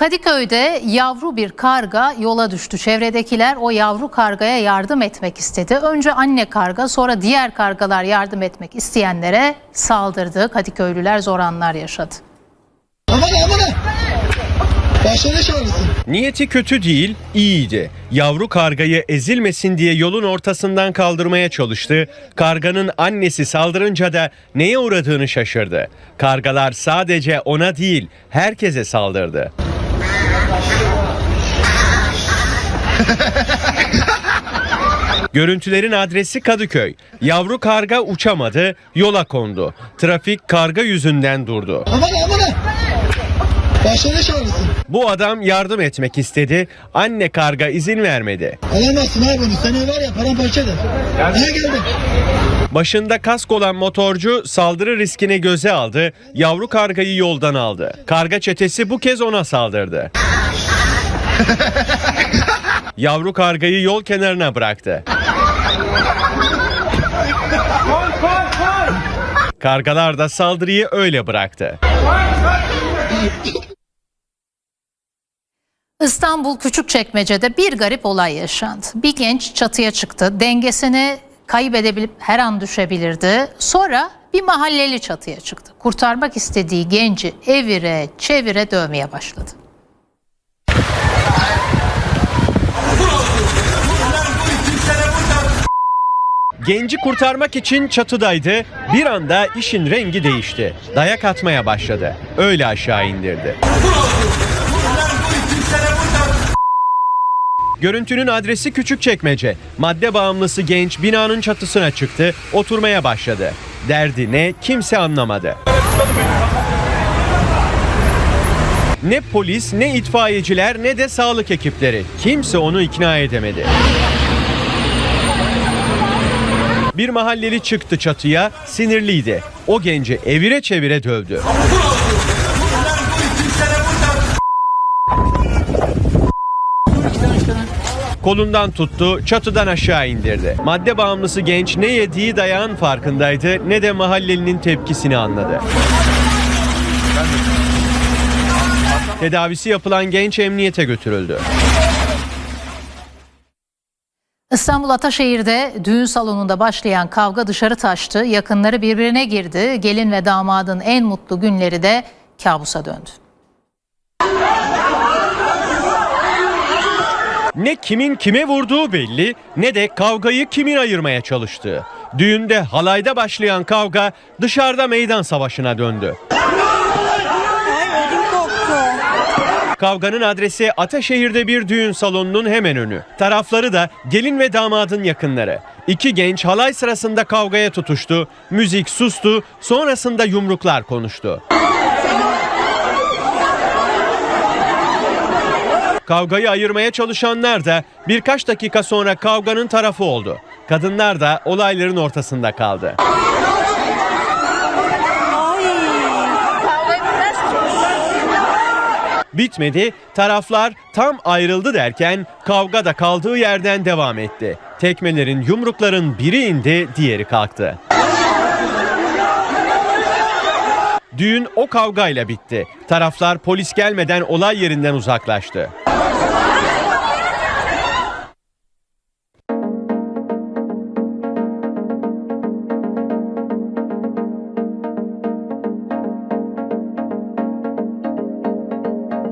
Kadıköy'de yavru bir karga yola düştü. Çevredekiler o yavru kargaya yardım etmek istedi. Önce anne karga sonra diğer kargalar yardım etmek isteyenlere saldırdı. Kadıköylüler zor anlar yaşadı. Aman aman. Başına çağırsın. Niyeti kötü değil, iyiydi. Yavru kargayı ezilmesin diye yolun ortasından kaldırmaya çalıştı. Karganın annesi saldırınca da neye uğradığını şaşırdı. Kargalar sadece ona değil, herkese saldırdı. Görüntülerin adresi Kadıköy. Yavru karga uçamadı, yola kondu. Trafik karga yüzünden durdu. Aman aman. Başına çağırsın. Bu adam yardım etmek istedi. Anne karga izin vermedi. Alamazsın abi bunu. Seni var ya paramparça eder. Ne geldi? Başında kask olan motorcu saldırı riskini göze aldı. Yavru kargayı yoldan aldı. Karga çetesi bu kez ona saldırdı. Yavru kargayı yol kenarına bıraktı. Kargalar da saldırıyı öyle bıraktı. İstanbul Küçükçekmece'de bir garip olay yaşandı. Bir genç çatıya çıktı. Dengesini kaybedebilip her an düşebilirdi. Sonra bir mahalleli çatıya çıktı. Kurtarmak istediği genci evire çevire dövmeye başladı. Genci kurtarmak için çatıdaydı. Bir anda işin rengi değişti. Dayak atmaya başladı. Öyle aşağı indirdi. Görüntünün adresi Küçükçekmece. Madde bağımlısı genç binanın çatısına çıktı, oturmaya başladı. Derdi ne kimse anlamadı. Ne polis, ne itfaiyeciler, ne de sağlık ekipleri. Kimse onu ikna edemedi. Bir mahalleli çıktı çatıya, sinirliydi. O genci evire çevire dövdü. Kolundan tuttu, çatıdan aşağı indirdi. Madde bağımlısı genç ne yediği dayağın farkındaydı ne de mahallelinin tepkisini anladı. Tedavisi yapılan genç emniyete götürüldü. İstanbul Ataşehir'de düğün salonunda başlayan kavga dışarı taştı. Yakınları birbirine girdi. Gelin ve damadın en mutlu günleri de kabusa döndü. Ne kimin kime vurduğu belli ne de kavgayı kimin ayırmaya çalıştığı. Düğünde halayda başlayan kavga dışarıda meydan savaşına döndü. Kavganın adresi Ataşehir'de bir düğün salonunun hemen önü. Tarafları da gelin ve damadın yakınları. İki genç halay sırasında kavgaya tutuştu. Müzik sustu, sonrasında yumruklar konuştu. Kavgayı ayırmaya çalışanlar da birkaç dakika sonra kavganın tarafı oldu. Kadınlar da olayların ortasında kaldı. Bitmedi. Taraflar tam ayrıldı derken kavga da kaldığı yerden devam etti. Tekmelerin, yumrukların biri indi, diğeri kalktı. Düğün o kavgayla bitti. Taraflar polis gelmeden olay yerinden uzaklaştı.